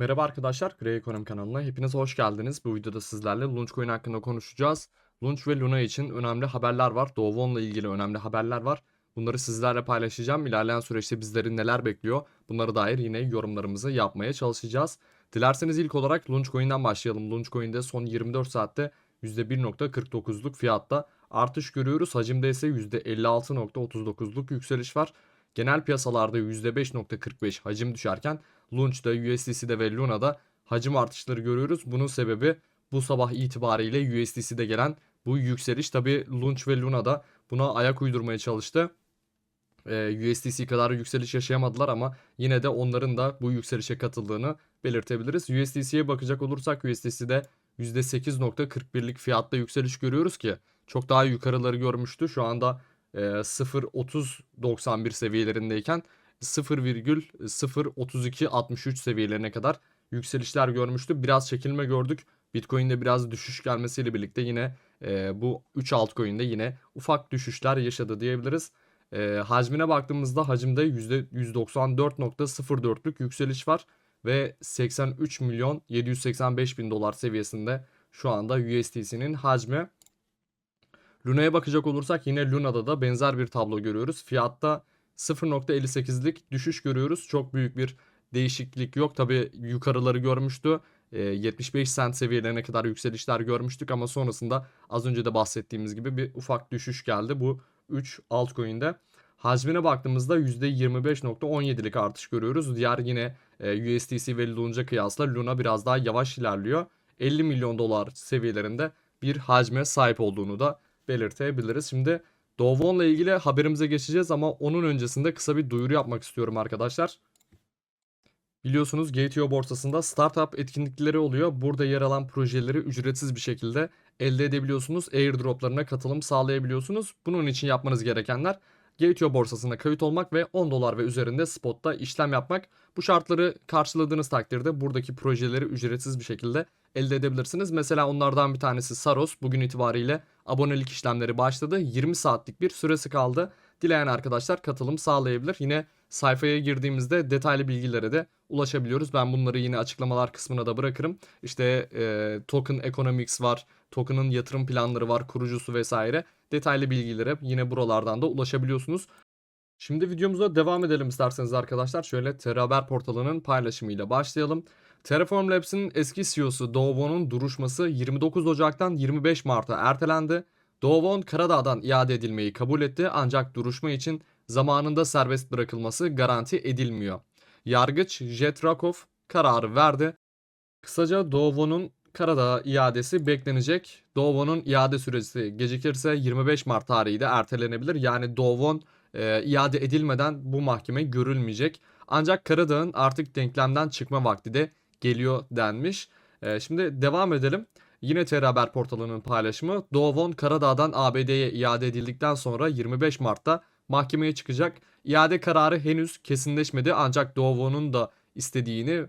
Merhaba arkadaşlar, Grey Ekonomi kanalına hepiniz hoş geldiniz. Bu videoda sizlerle Launchcoin hakkında konuşacağız. Launch ve Luna için önemli haberler var. Dovon'la ilgili önemli haberler var. Bunları sizlerle paylaşacağım. İlerleyen süreçte bizleri neler bekliyor? Bunlara dair yine yorumlarımızı yapmaya çalışacağız. Dilerseniz ilk olarak Launchcoin'den başlayalım. Launchcoin'de son 24 saatte %1.49'luk fiyatta artış görüyoruz. Hacimde ise %56.39'luk yükseliş var. Genel piyasalarda %5.45 hacim düşerken Launch'da, USDC'de ve Luna'da hacim artışları görüyoruz. Bunun sebebi bu sabah itibariyle USDC'de gelen bu yükseliş. Tabi Launch ve Luna'da buna ayak uydurmaya çalıştı. Ee, USDC kadar yükseliş yaşayamadılar ama yine de onların da bu yükselişe katıldığını belirtebiliriz. USDC'ye bakacak olursak USDC'de %8.41'lik fiyatta yükseliş görüyoruz ki çok daha yukarıları görmüştü. Şu anda 0.3091 seviyelerindeyken 0,03263 seviyelerine kadar yükselişler görmüştü. Biraz çekilme gördük. Bitcoin'de biraz düşüş gelmesiyle birlikte yine e, bu 3 altcoin'de yine ufak düşüşler yaşadı diyebiliriz. E, hacmine baktığımızda hacimde %194.04'lük yükseliş var ve 83 milyon 785 bin dolar seviyesinde şu anda USDC'nin hacmi. Luna'ya bakacak olursak yine Luna'da da benzer bir tablo görüyoruz. Fiyatta 0.58'lik düşüş görüyoruz. Çok büyük bir değişiklik yok. Tabi yukarıları görmüştü. E, 75 cent seviyelerine kadar yükselişler görmüştük ama sonrasında az önce de bahsettiğimiz gibi bir ufak düşüş geldi bu 3 altcoin'de. Hacmine baktığımızda %25.17'lik artış görüyoruz. Diğer yine e, USDC ve Luna'ya kıyasla Luna biraz daha yavaş ilerliyor. 50 milyon dolar seviyelerinde bir hacme sahip olduğunu da belirtebiliriz. Şimdi Dovon'la ilgili haberimize geçeceğiz ama onun öncesinde kısa bir duyuru yapmak istiyorum arkadaşlar. Biliyorsunuz GTO borsasında startup etkinlikleri oluyor. Burada yer alan projeleri ücretsiz bir şekilde elde edebiliyorsunuz. Airdroplarına katılım sağlayabiliyorsunuz. Bunun için yapmanız gerekenler GTO borsasına kayıt olmak ve 10 dolar ve üzerinde spotta işlem yapmak. Bu şartları karşıladığınız takdirde buradaki projeleri ücretsiz bir şekilde elde edebilirsiniz. Mesela onlardan bir tanesi Saros. Bugün itibariyle abonelik işlemleri başladı. 20 saatlik bir süresi kaldı. Dileyen arkadaşlar katılım sağlayabilir. Yine sayfaya girdiğimizde detaylı bilgilere de ulaşabiliyoruz. Ben bunları yine açıklamalar kısmına da bırakırım. İşte e, token economics var, token'ın yatırım planları var, kurucusu vesaire. Detaylı bilgilere yine buralardan da ulaşabiliyorsunuz. Şimdi videomuza devam edelim isterseniz arkadaşlar. Şöyle Teraber portalının paylaşımıyla başlayalım. Terraform Labs'in eski CEO'su Dovon'un duruşması 29 Ocak'tan 25 Mart'a ertelendi. Dovon Karadağ'dan iade edilmeyi kabul etti ancak duruşma için zamanında serbest bırakılması garanti edilmiyor. Yargıç Jet Rakov kararı verdi. Kısaca Dovon'un Karadağ iadesi beklenecek. Dovon'un iade süresi gecikirse 25 Mart tarihi de ertelenebilir. Yani Dovon e, iade edilmeden bu mahkeme görülmeyecek. Ancak Karadağ'ın artık denklemden çıkma vakti de geliyor denmiş. E, şimdi devam edelim. Yine TR Haber portalının paylaşımı. Dovon Karadağ'dan ABD'ye iade edildikten sonra 25 Mart'ta mahkemeye çıkacak. İade kararı henüz kesinleşmedi ancak Dovon'un da istediğini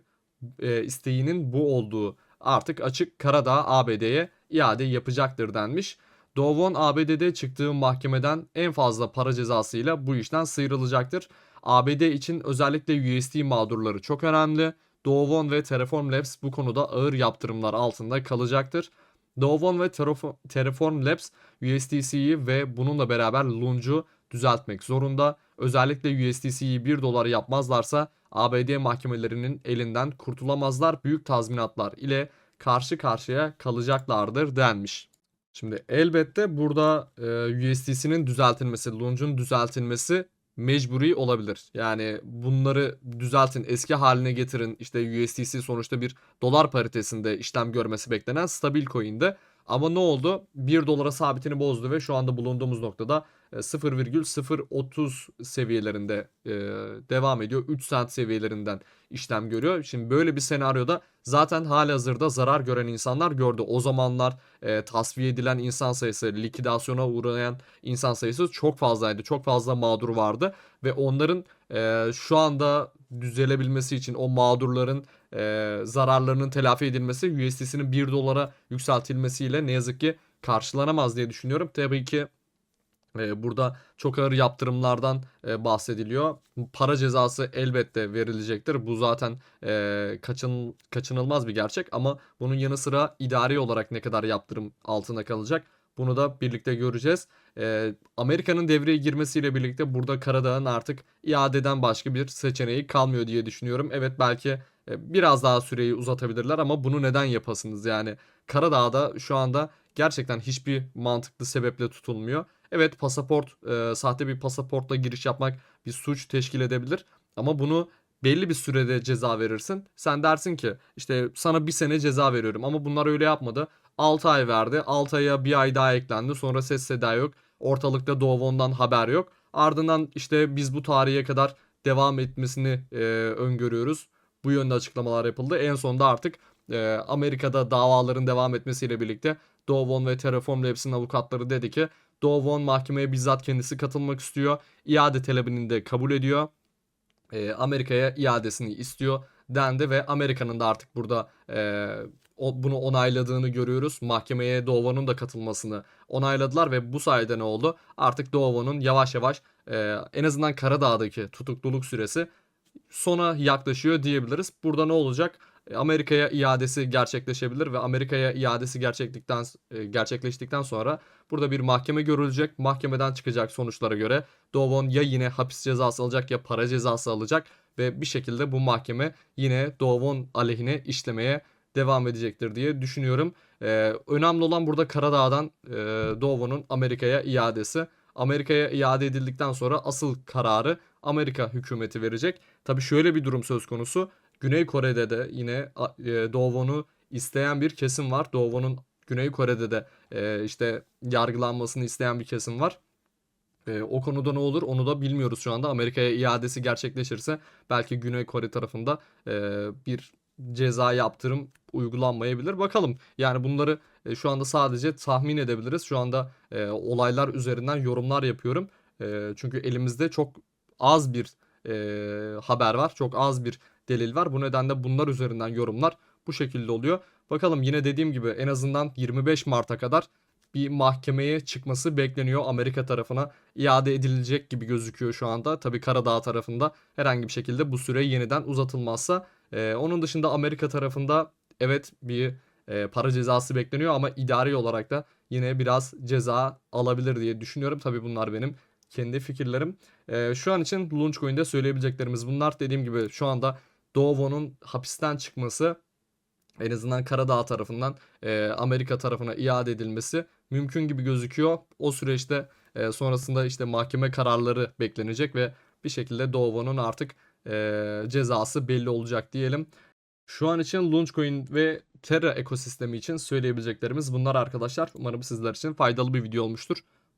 e, isteğinin bu olduğu artık açık Karadağ ABD'ye iade yapacaktır denmiş. Dovon ABD'de çıktığı mahkemeden en fazla para cezasıyla bu işten sıyrılacaktır. ABD için özellikle USD mağdurları çok önemli. Dovon ve Terraform Labs bu konuda ağır yaptırımlar altında kalacaktır. Dovon ve Terraform Labs USDC'yi ve bununla beraber Lunge'u düzeltmek zorunda. Özellikle USDC'yi 1 dolar yapmazlarsa ABD mahkemelerinin elinden kurtulamazlar. Büyük tazminatlar ile karşı karşıya kalacaklardır denmiş. Şimdi elbette burada e, USDC'nin düzeltilmesi, Lunge'un düzeltilmesi mecburi olabilir. Yani bunları düzeltin, eski haline getirin. İşte USDC sonuçta bir dolar paritesinde işlem görmesi beklenen stabil coin'de. Ama ne oldu? 1 dolara sabitini bozdu ve şu anda bulunduğumuz noktada 0,030 e, seviyelerinde e, devam ediyor. 3 saat seviyelerinden işlem görüyor. Şimdi böyle bir senaryoda zaten hali hazırda zarar gören insanlar gördü. O zamanlar e, tasfiye edilen insan sayısı, likidasyona uğrayan insan sayısı çok fazlaydı. Çok fazla mağdur vardı ve onların e, şu anda düzelebilmesi için o mağdurların e, zararlarının telafi edilmesi USDC'nin 1 dolara yükseltilmesiyle ne yazık ki karşılanamaz diye düşünüyorum. Tabii ki Ee, Burada çok ağır yaptırımlardan e, bahsediliyor. Para cezası elbette verilecektir. Bu zaten e, kaçın, kaçınılmaz bir gerçek ama bunun yanı sıra idari olarak ne kadar yaptırım altında kalacak bunu da birlikte göreceğiz. E, Amerika'nın devreye girmesiyle birlikte burada Karadağ'ın artık iadeden başka bir seçeneği kalmıyor diye düşünüyorum. Evet belki e, biraz daha süreyi uzatabilirler ama bunu neden yapasınız? Yani Karadağ'da şu anda gerçekten hiçbir mantıklı sebeple tutulmuyor. Evet pasaport, e, sahte bir pasaportla giriş yapmak bir suç teşkil edebilir. Ama bunu belli bir sürede ceza verirsin. Sen dersin ki işte sana bir sene ceza veriyorum ama bunlar öyle yapmadı. 6 ay verdi. 6 aya bir ay daha eklendi. Sonra ses seda yok. Ortalıkta Doğu haber yok. Ardından işte biz bu tarihe kadar devam etmesini e, öngörüyoruz. Bu yönde açıklamalar yapıldı. En sonunda artık e, Amerika'da davaların devam etmesiyle birlikte Doğu ve Terraform Labs'in avukatları dedi ki Doğu mahkemeye bizzat kendisi katılmak istiyor. İade talebini de kabul ediyor. E, Amerika'ya iadesini istiyor dendi ve Amerika'nın da artık burada e, o, bunu onayladığını görüyoruz. Mahkemeye Doğu'nun da katılmasını onayladılar ve bu sayede ne oldu? Artık Doğu'nun yavaş yavaş e, en azından Karadağ'daki tutukluluk süresi sona yaklaşıyor diyebiliriz. Burada ne olacak? E, Amerika'ya iadesi gerçekleşebilir ve Amerika'ya iadesi gerçeklikten e, gerçekleştikten sonra burada bir mahkeme görülecek. Mahkemeden çıkacak sonuçlara göre Dovon ya yine hapis cezası alacak ya para cezası alacak ve bir şekilde bu mahkeme yine Dovon aleyhine işlemeye devam edecektir diye düşünüyorum. Ee, önemli olan burada Karadağ'dan e, Dovon'un Amerika'ya iadesi. Amerika'ya iade edildikten sonra asıl kararı Amerika hükümeti verecek. Tabii şöyle bir durum söz konusu. Güney Kore'de de yine e, Dovon'u isteyen bir kesim var. Dovon'un Güney Kore'de de e, işte yargılanmasını isteyen bir kesim var. E, o konuda ne olur onu da bilmiyoruz şu anda. Amerika'ya iadesi gerçekleşirse belki Güney Kore tarafında e, bir ceza yaptırım uygulanmayabilir. Bakalım yani bunları e, şu anda sadece tahmin edebiliriz. Şu anda olaylar üzerinden yorumlar yapıyorum. Çünkü elimizde çok az bir e, haber var. Çok az bir delil var. Bu nedenle bunlar üzerinden yorumlar bu şekilde oluyor. Bakalım yine dediğim gibi en azından 25 Mart'a kadar bir mahkemeye çıkması bekleniyor Amerika tarafına iade edilecek gibi gözüküyor şu anda. Tabi Karadağ tarafında herhangi bir şekilde bu süre yeniden uzatılmazsa. Ee, onun dışında Amerika tarafında evet bir e, para cezası bekleniyor ama idari olarak da yine biraz ceza alabilir diye düşünüyorum. Tabi bunlar benim kendi fikirlerim. Ee, şu an için Launchcoin'de söyleyebileceklerimiz bunlar. Dediğim gibi şu anda Dovo'nun hapisten çıkması en azından Karadağ tarafından e, Amerika tarafına iade edilmesi mümkün gibi gözüküyor. O süreçte e, sonrasında işte mahkeme kararları beklenecek ve bir şekilde Dovo'nun artık e, cezası belli olacak diyelim. Şu an için Launchcoin ve Terra ekosistemi için söyleyebileceklerimiz bunlar arkadaşlar. Umarım sizler için faydalı bir video olmuştur.